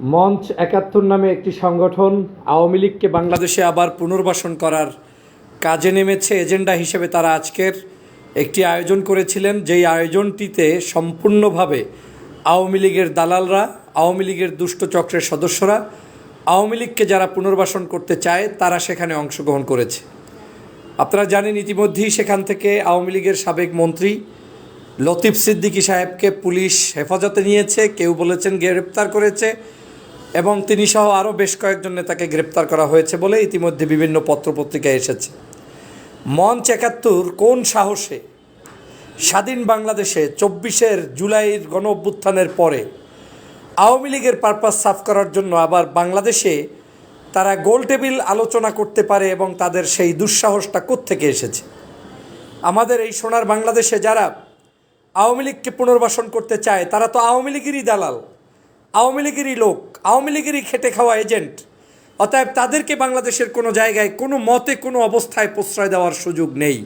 মঞ্চ একাত্তর নামে একটি সংগঠন আওয়ামী লীগকে বাংলাদেশে আবার পুনর্বাসন করার কাজে নেমেছে এজেন্ডা হিসেবে তারা আজকের একটি আয়োজন করেছিলেন, যেই আয়োজনটিতে সম্পূর্ণভাবে আওয়ামী লীগের দালালরা, আওয়ামী লীগের দুষ্ট চক্রের সদস্যরা, আওয়ামী লীগকে যারা পুনর্বাসন করতে চায়, তারা সেখানে অংশগ্রহণ করেছে। আপনারা জানেন, ইতিমধ্যেই সেখান থেকে আওয়ামী লীগের সাবেক মন্ত্রী লতিফ সিদ্দিকী সাহেবকে পুলিশ হেফাজতে নিয়েছে, কেউ বলেছেন গ্রেপ্তার করেছে। এবং তিনি সহ আরও বেশ কয়েকজন নেতাকে গ্রেপ্তার করা হয়েছে বলে ইতিমধ্যে বিভিন্ন পত্রপত্রিকায় এসেছে। মঞ্চ একাত্তর কোন সাহসে? স্বাধীন বাংলাদেশে চব্বিশের জুলাইয়ের গণ অভ্যুত্থানের পরে আওয়ামী লীগের পারপাস সাফ করার জন্য আবার বাংলাদেশে তারা গোল টেবিল আলোচনা করতে পারে এবং তাদের সেই দুঃসাহসটা কোত্থেকে এসেছে? আমাদের এই সোনার বাংলাদেশে যারা আওয়ামী লীগকে পুনর্বাসন করতে চায়, তারা তো আওয়ামী লীগেরই দালাল। আওয়ামী লীগেরই লোক, আওয়ামী লীগেরই খেটে খাওয়া এজেন্ট। অতএব তাদেরকে বাংলাদেশের কোনো জায়গায়, কোনো মতে, কোনো অবস্থায় প্রশ্রয় দেওয়ার সুযোগ নেই।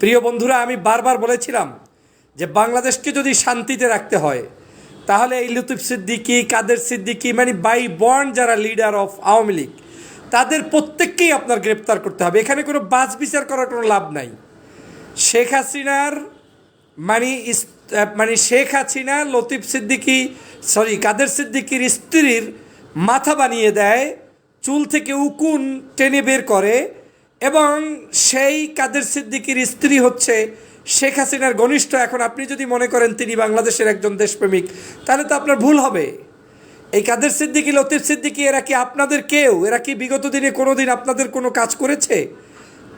প্রিয় বন্ধুরা, আমি বারবার বলেছিলাম যে বাংলাদেশকে যদি শান্তিতে রাখতে হয়, তাহলে এই লুতুফ সিদ্দিকি, কাদের সিদ্দিকি মানে বাই বর্ন যারা লিডার অফ আওয়ামী লীগ, তাদের প্রত্যেককেই আপনার গ্রেপ্তার করতে হবে। এখানে কোনো বাজ বিচার করার কোনো লাভ নাই। শেখ হাসিনার মানে মানে শেখ হাসিনা, লতিফ সিদ্দিকি সরি, কাদের সিদ্দিকির স্ত্রীর মাথা বানিয়ে দেয়, চুল থেকে উকুন টেনে বের করে, এবং সেই কাদের সিদ্দিকির স্ত্রী হচ্ছে শেখ হাসিনার ঘনিষ্ঠ। এখন আপনি যদি মনে করেন তিনি বাংলাদেশের একজন দেশপ্রেমিক, তাহলে তো আপনার ভুল হবে। এই কাদের সিদ্দিকি, লতিফ সিদ্দিকি, এরা কি আপনাদের কেউ? এরা কি বিগত দিনে কোনো দিন আপনাদের কোনো কাজ করেছে?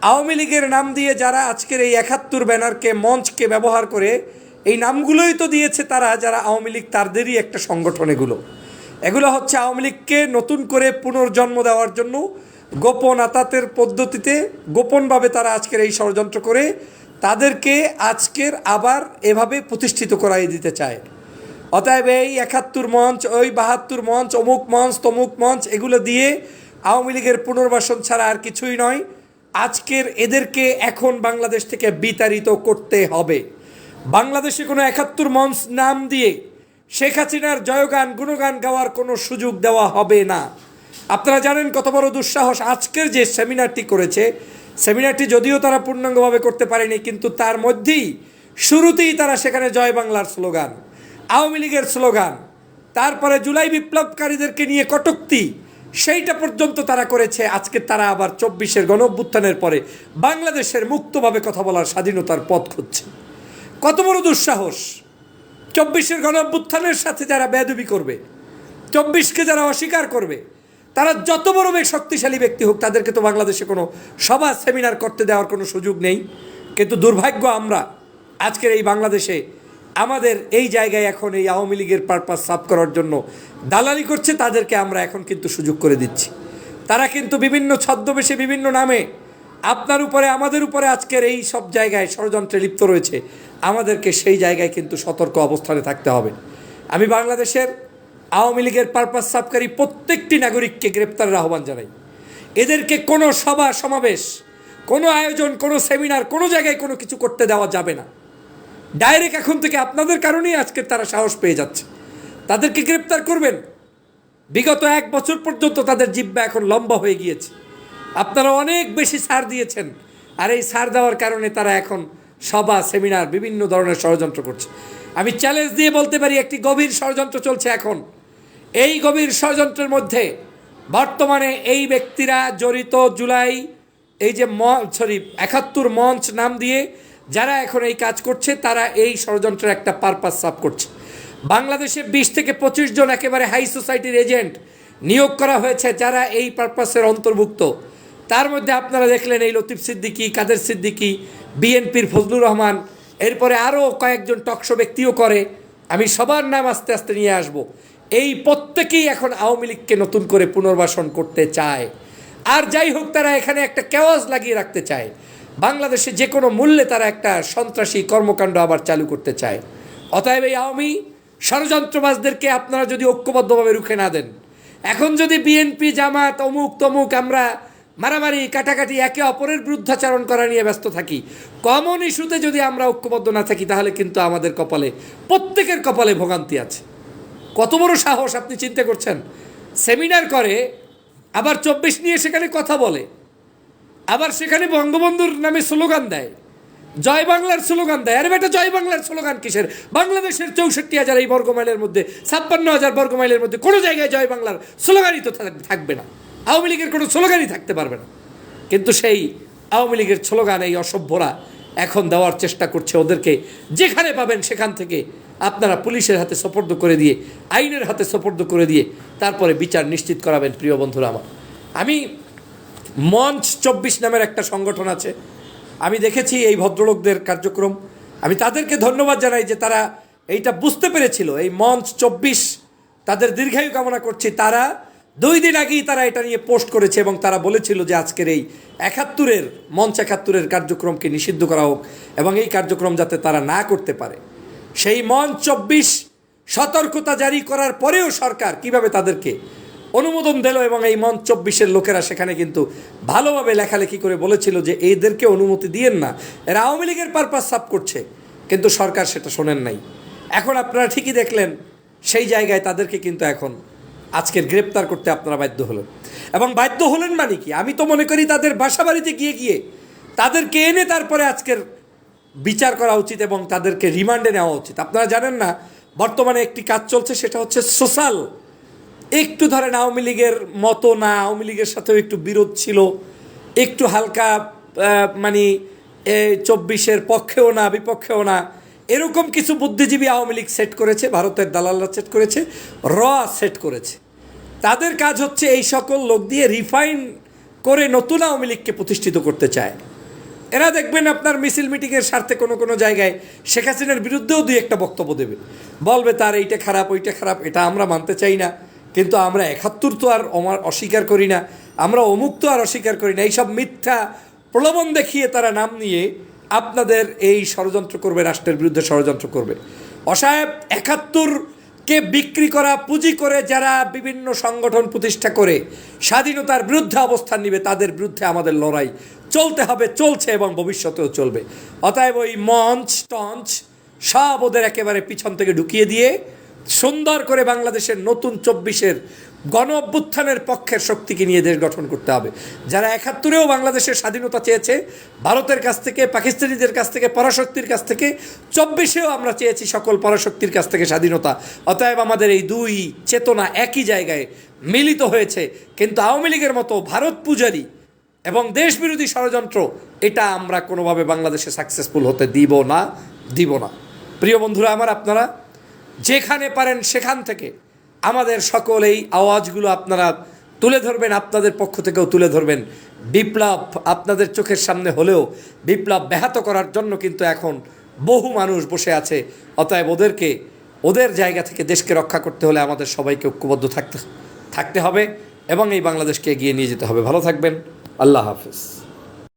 আওয়ামী লীগের নাম দিয়ে যারা আজকের এই একাত্তর ব্যানারকে, মঞ্চকে ব্যবহার করে এই নামগুলোই তো দিয়েছে তারা যারা আওয়ামী লীগ, তাদেরই একটা সংগঠন এগুলো। এগুলো হচ্ছে আওয়ামী লীগকে নতুন করে পুনর্জন্ম দেওয়ার জন্য গোপন আতাতের পদ্ধতিতে গোপনভাবে তারা আজকের এই ষড়যন্ত্র করে তাদেরকে আজকের আবার এভাবে প্রতিষ্ঠিত করাই দিতে চায়। অতএব এই একাত্তর মঞ্চ, ওই বাহাত্তর মঞ্চ, অমুক মঞ্চ, তমুক মঞ্চ, এগুলো দিয়ে আওয়ামী লীগের পুনর্বাসন ছাড়া আর কিছুই নয়। আজকের এদেরকে এখন বাংলাদেশ থেকে বিতাড়িত করতে হবে। বাংলাদেশে কোনো একাত্তর মঞ্চ নাম দিয়ে শেখ হাসিনার জয়গান, গুণগান গাওয়ার কোনো সুযোগ দেওয়া হবে না। আপনারা জানেন কত বড় দুঃসাহস আজকের যে সেমিনারটি করেছে। সেমিনারটি যদিও তারা পূর্ণাঙ্গভাবে করতে পারেনি, কিন্তু তার মধ্যেই শুরুতেই তারা সেখানে জয় বাংলার স্লোগান, আওয়ামী লীগের স্লোগান, তারপরে জুলাই বিপ্লবকারীদেরকে নিয়ে কটুক্তি, সেইটা পর্যন্ত তারা করেছে। আজকে তারা আবার চব্বিশের গণ পরে বাংলাদেশের মুক্তভাবে কথা বলার স্বাধীনতার পথ খুঁজছে। কত বড় দুঃসাহস। চব্বিশের গণ অভ্যুত্থানের সাথে যারা বেদবি করবে, চব্বিশকে যারা অস্বীকার করবে, তারা যত বড় শক্তিশালী ব্যক্তি হোক, তাদেরকে তো বাংলাদেশে কোনো সভা, সেমিনার করতে দেওয়ার কোনো সুযোগ নেই। কিন্তু দুর্ভাগ্য আমরা আজকের এই বাংলাদেশে আমাদের এই জায়গায় এখন এই আওয়ামী লীগের পারপাস সাফ করার জন্য দালালি করছে, তাদেরকে আমরা এখন কিন্তু সুযোগ করে দিচ্ছি। তারা কিন্তু বিভিন্ন ছদ্মবেশে বিভিন্ন নামে আপনার উপরে, আমাদের উপরে আজকের এই সব জায়গায় ষড়যন্ত্রে লিপ্ত রয়েছে, আমাদেরকে সেই জায়গায় কিন্তু সতর্ক অবস্থানে থাকতে হবে। আমি বাংলাদেশের আওয়ামী লীগের পারপাস সাফকারী প্রত্যেকটি নাগরিককে গ্রেপ্তারের আহ্বান জানাই। এদেরকে কোনো সভা, সমাবেশ, কোনো আয়োজন, কোনো সেমিনার, কোনো জায়গায় কোনো কিছু করতে দেওয়া যাবে না। ডাইরেক্ট এখন থেকে আপনাদের কারণেই আজকে তারা সাহস পেয়ে যাচ্ছে। তাদেরকে গ্রেপ্তার করবেন। বিগত এক বছর পর্যন্ত তাদের জিব্বা এখন লম্বা হয়ে গিয়েছে। আপনারা অনেক বেশি সার দিয়েছেন। আর এই সার দেওয়ার কারণে তারা এখন সভা, সেমিনার, বিভিন্ন ধরনের ষড়যন্ত্র করছে। আমি চ্যালেঞ্জ দিয়ে বলতে পারি, একটি গভীর ষড়যন্ত্র চলছে এখন। এই গভীর ষড়যন্ত্রের মধ্যে বর্তমানে এই ব্যক্তিরা জড়িত জুলাই, এই যে ম সরি একাত্তর মঞ্চ নাম দিয়ে যারা এখন এই কাজ করছে, তারা এই ষড়যন্ত্রের একটা পারপাস সাফ করছে। বাংলাদেশে বিশ থেকে পঁচিশ জন একেবারে হাই সোসাইটির এজেন্ট নিয়োগ করা হয়েছে, যারা এই পারপাসের অন্তর্ভুক্ত। তার মধ্যে আপনারা দেখলেন এই লতিফ সিদ্দিকী, কাদের সিদ্দিকী, বিএনপির ফজলুর রহমান, এরপরে আরও কয়েকজন টকশো ব্যক্তিও করে। আমি সবার নাম আস্তে আস্তে নিয়ে আসব। এই প্রত্যেকেই এখন আওয়ামী লীগকে নতুন করে পুনর্বাসন করতে চায়। আর যাই হোক, তারা এখানে একটা কেওয়াজ লাগিয়ে রাখতে চায়। বাংলাদেশে যে কোনো মূল্যে তারা একটা সন্ত্রাসী কর্মকাণ্ড আবার চালু করতে চায়। অতএব এই আওয়ামী ষড়যন্ত্রবাজদেরকে আপনারা যদি ঐক্যবদ্ধভাবে রুখে না দেন, এখন যদি বিএনপি, জামাত, অমুক তমুক আমরা মারামারি, কাটাকাটি, একে অপরের বিরুদ্ধাচারণ করা নিয়ে ব্যস্ত থাকি। কমন ইস্যুতে যদি আমরা ঐক্যবদ্ধ না থাকি, তাহলে কিন্তু আমাদের কপালে, প্রত্যেকের কপালে ভোগান্তি আছে। কত বড় সাহস আপনি চিন্তা করছেন? সেমিনার করে, আবার চব্বিশ নিয়ে সেখানে কথা বলে, আবার সেখানে বঙ্গবন্ধুর নামে স্লোগান দেয়। জয় বাংলার স্লোগান দেয়। আরে বেটা, জয় বাংলার স্লোগান কিসের? বাংলাদেশের চৌষট্টি হাজার এই বর্গমাইলের মধ্যে, ছাপ্পান্ন হাজার বর্গমাইলের মধ্যে কোনো জায়গায় জয় বাংলার স্লোগানই তো থাকবে না। আওয়ামী লীগের কোনো স্লোগানই থাকতে পারবে না। কিন্তু সেই আওয়ামী লীগের স্লোগান এই অসভ্যরা এখন দেওয়ার চেষ্টা করছে ওদেরকে। যেখানে পাবেন সেখান থেকে আপনারা পুলিশের হাতে সোপর্দ করে দিয়ে, আইনের হাতে সোপর্দ করে দিয়ে তারপরে বিচার নিশ্চিত করাবেন প্রিয় বন্ধুরা আমার। আমি মঞ্চ চব্বিশ নামের একটা সংগঠন আছে। আমি দেখেছি এই ভদ্রলোকদের কার্যক্রম। আমি তাদেরকে ধন্যবাদ জানাই যে তারা এইটা বুঝতে পেরেছিল। এই মঞ্চ চব্বিশ তাদের দীর্ঘায়ু কামনা করছি। তারা দুই দিন আগেই তারা এটা নিয়ে পোস্ট করেছে এবং তারা বলেছিল যে আজকের এই একাত্তরের, মঞ্চ একাত্তরের কার্যক্রমকে নিষিদ্ধ করা হোক এবং এই কার্যক্রম যাতে তারা না করতে পারে। সেই মঞ্চ চব্বিশ সতর্কতা জারি করার পরেও সরকার কীভাবে তাদেরকে অনুমোদন দিল এবং এই মঞ্চ চব্বিশের লোকেরা সেখানে কিন্তু ভালোভাবে লেখালেখি করে বলেছিল যে এদেরকে অনুমতি দিয়েন না। এরা আওয়ামী লীগের পারপাস সাপ করছে, কিন্তু সরকার সেটা শোনেন নাই। এখন আপনারা ঠিকই দেখলেন, সেই জায়গায় তাদেরকে কিন্তু এখন আজকের গ্রেপ্তার করতে আপনারা বাধ্য হলেন। এবং বাধ্য হলেন মানে কি? আমি তো মনে করি তাদের বাসা বাড়িতে গিয়ে গিয়ে তাদেরকে এনে তারপরে আজকের বিচার করা উচিত এবং তাদেরকে রিমান্ডে নেওয়া উচিত। আপনারা জানেন না, বর্তমানে একটি কাজ চলছে, সেটা হচ্ছে সোশ্যাল। একটু ধরেন আওয়ামী লীগের মতো না, আওয়ামী লীগের সাথেও একটু বিরোধ ছিল, একটু হালকা মানে চব্বিশের পক্ষেও না, বিপক্ষেও না, এরকম কিছু বুদ্ধিজীবী আওয়ামী লীগ সেট করেছে, ভারতের দালালরা সেট করেছে, র সেট করেছে। তাদের কাজ হচ্ছে এই সকল লোক দিয়ে রিফাইন করে নতুন আওয়ামী লীগকে প্রতিষ্ঠিত করতে চায়। এরা দেখবেন আপনার মিছিল মিটিংয়ের স্বার্থে কোনো কোনো জায়গায় শেখ হাসিনার বিরুদ্ধেও দুই একটা বক্তব্য দেবে। বলবে, তার এইটা খারাপ, ওইটা খারাপ, এটা আমরা মানতে চাই না। কিন্তু আমরা একাত্তর তো আর অস্বীকার করি না। আমরা অমুক তো আর অস্বীকার করি না। এইসব মিথ্যা প্রলোভন দেখিয়ে তারা নাম নিয়ে আপনাদের এই ষড়যন্ত্র করবে, রাষ্ট্রের বিরুদ্ধে ষড়যন্ত্র করবে। অসাহেব একাত্তরকে বিক্রি করা, পুঁজি করে যারা বিভিন্ন সংগঠন প্রতিষ্ঠা করে, স্বাধীনতার বিরুদ্ধে অবস্থান নিবে, তাদের বিরুদ্ধে আমাদের লড়াই চলতে হবে, চলছে এবং ভবিষ্যতেও চলবে। অতএব ওই মঞ্চ, টঞ্চ সব ওদের একেবারে পিছন থেকে ঢুকিয়ে দিয়ে সুন্দর করে বাংলাদেশের নতুন চব্বিশের গণ অভ্যুত্থানের পক্ষের শক্তিকে নিয়ে দেশ গঠন করতে হবে। যারা একাত্তরেও বাংলাদেশের স্বাধীনতা চেয়েছে, ভারতের কাছ থেকে, পাকিস্তানিদের কাছ থেকে, পরাশক্তির কাছ থেকে, চব্বিশেও আমরা চেয়েছি সকল পরাশক্তির কাছ থেকে স্বাধীনতা। অতএব আমাদের এই দুই চেতনা একই জায়গায় মিলিত হয়েছে। কিন্তু আওয়ামী লীগের মতো ভারত পূজারী এবং দেশবিরোধী ষড়যন্ত্র, এটা আমরা কোনোভাবে বাংলাদেশে সাকসেসফুল হতে দিব না দিব না। প্রিয় বন্ধুরা আমার, আপনারা যেখানে পারেন সেখান থেকে আমাদের সকল এই আওয়াজগুলো আপনারা তুলে ধরবেন, আপনাদের পক্ষ থেকেও তুলে ধরবেন। বিপ্লব আপনাদের চোখের সামনে হলেও বিপ্লব ব্যাহত করার জন্য কিন্তু এখন বহু মানুষ বসে আছে। অতএব ওদেরকে, ওদের জায়গা থেকে দেশকে রক্ষা করতে হলে আমাদের সবাইকে ঐক্যবদ্ধ থাকতে থাকতে হবে এবং এই বাংলাদেশকে এগিয়ে নিয়ে যেতে হবে। ভালো থাকবেন। আল্লাহ হাফিজ।